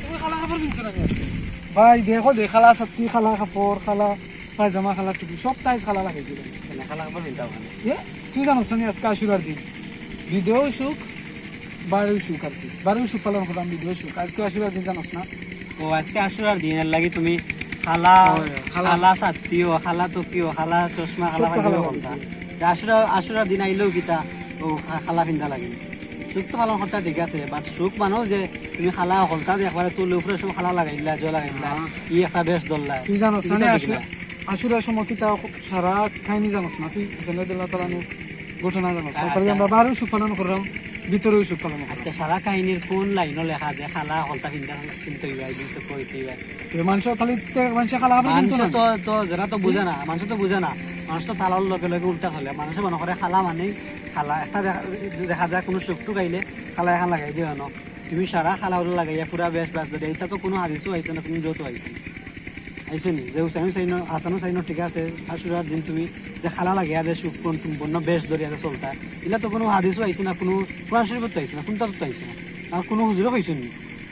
তুমি খালা কাপড় কিনছো নাকি আজকে? ভাই দেখো দে খালা ছাত্রী খালা কাপড় খালা পায়জামা খালা টুপি সব টাইজ খালা লাগে খালা কাপড় পিন্ধাও মানে? তুই জানো শুনি আজকে আশুরার দিন ভিডিও সুখ বাড়িও সুখ আর কি? বাড়িও সুখ পালন করলাম ভিডিও সুখ আজকে আশুরার দিন জানোস না? ও আজকে আশুরার দিনের লাগি তুমি খালা খালা- ছাতিও খালা টকিও খালা চশমা খালা আশুরা আশুরার দিন আইলেও কিতা ও খা- খালা পিন্ধা লাগে। সুখ তো খালা কথা ঠিক আছে বাট সুখ মানো যে তুমি খালা হলতা যে একবারে তুলে উপরে সব খালা লাগাইলা জল লাগাইলা ই একটা বেশ দল্লা তুই জানোস না এগুলো আসলে আশুরার সময় কি তা সারা খাইনি জানোস না তুই তালানো ঘটনা জানোস আচ্ছা। তারপরে আমরা বাড়িও সুখ পালন করলাম ভিতরেও সুখ পালন আচ্ছা সারা কাহিনীর কোন লাইনও লেখা যে খালা হলতা পিন্ধা কিনতে হইবা এই জিনিস কইতে হইবা মানুষ খালি মানুষ খালা কিনতো মানুষ তো তো যারা তো বুঝে না মানুষ তো বুঝে না। মানুষ তো তালার লগে লগে উল্টা হলে মানুষে মনে করে খালা মানে খালা একটা দেখা- দেখা যায় কোনো সুখটু গাইলে খালা এখন লাগাই দিও ন। তুমি সারা খালা ওগুলো লাগাইয়া পুরা বেশ বেশ ধরে এটা তো কোনো হাদিসও আইছে না কোনো যৌতো আইছে না। আইছে নি? যে উসাইন চাইন আসানো চাইন ঠিক আছে আশুরার দিন তুমি যে খালা লাগিয়া যে সুখ কোন তুমি বন্য বেশ ধরিয়া যে চলতা এগুলা তো কোনো হাদিসও আইছে না কোনো কোরআন শরীফত আইছে না কোনটা তো আইছে না। আর কোনো হুজুরও কইছেন নি?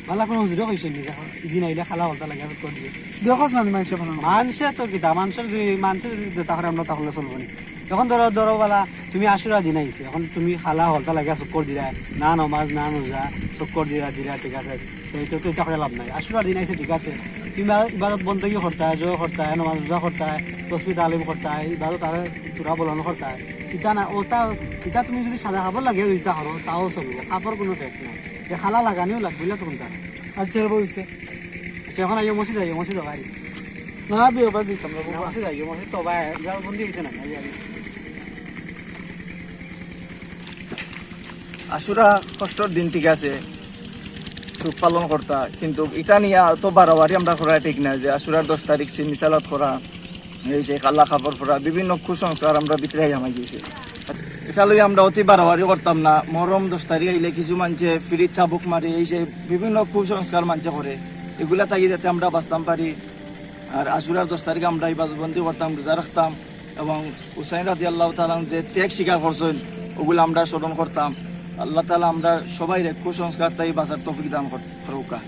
ভালা কোনো হুজুরও কইছেন নি যে ইদিন আইলে খালা হলতা লাগিয়া করে দিয়ে দেখোস না মানুষ মানুষে তো কিতা মানুষের যদি মানুষের যদি তাহলে আমরা তাহলে চলবো নি। এখন ধরো ধরো বলা তুমি আশুরা দিন আইছে এখন তুমি খালা হলতা লাগে চক্কর দিলা না নমাজ না নোজা চক্কর দিলা দিলা ঠিক আছে। তো এইটো তো লাভ নাই। আশুরা দিন আইছে ঠিক আছে। তুমি ইবাদত বন্দী করতা জো করতা নমাজ রোজা করতা হয় তসবি তালিম করতা হয় ইবাদত আর তুরা বলন করতা ইতা না ওটা ইটা তুমি যদি সাদা খাবার লাগে ইটা করো তাও চলবো। কাপড় কোনো টেক নাই। যে খালা লাগানিও লাগবে তো কোনটা আচ্ছা বলছে আচ্ছা এখন আইও মসজিদ আইও মসজিদ আইও না বিয়ে বাদ দিতাম না। মসজিদ আইও মসজিদ তো ভাই যাও বন্দি হইছে না আশুরা কষ্টর দিন ঠিক আছে, সুখ পালন করতা, কিন্তু এটা নিয়ে তো বারবারই আমরা করা ঠিক না যে আসুরার দশ তারিখ সে মিসালত করা, এই যে কাল্লা খাবার করা, বিভিন্ন কুসংস্কার আমরা ভিতরে আমাই গেছে। এটা লই আমরা অতি বারবারই করতাম না, মরম দশ তারিখ আইলে কিছু মানুষে ফিরিত চাবুক মারে, এই যে বিভিন্ন কুসংস্কার মানুষে করে, এগুলা থাকি যাতে আমরা বাঁচতাম পারি। আর আসুরার দশ তারিখ আমরা এই ইবাদতবন্দি করতাম, রোজা রাখতাম এবং হুসাইন রাজি আল্লাহ তালাম যে ত্যাগ স্বীকার করছেন, ওগুলো আমরা স্মরণ করতাম। আল্লাহ তালা আমরা সবাই কুসংস্কার তাই বাঁচার তফিক দান করুকা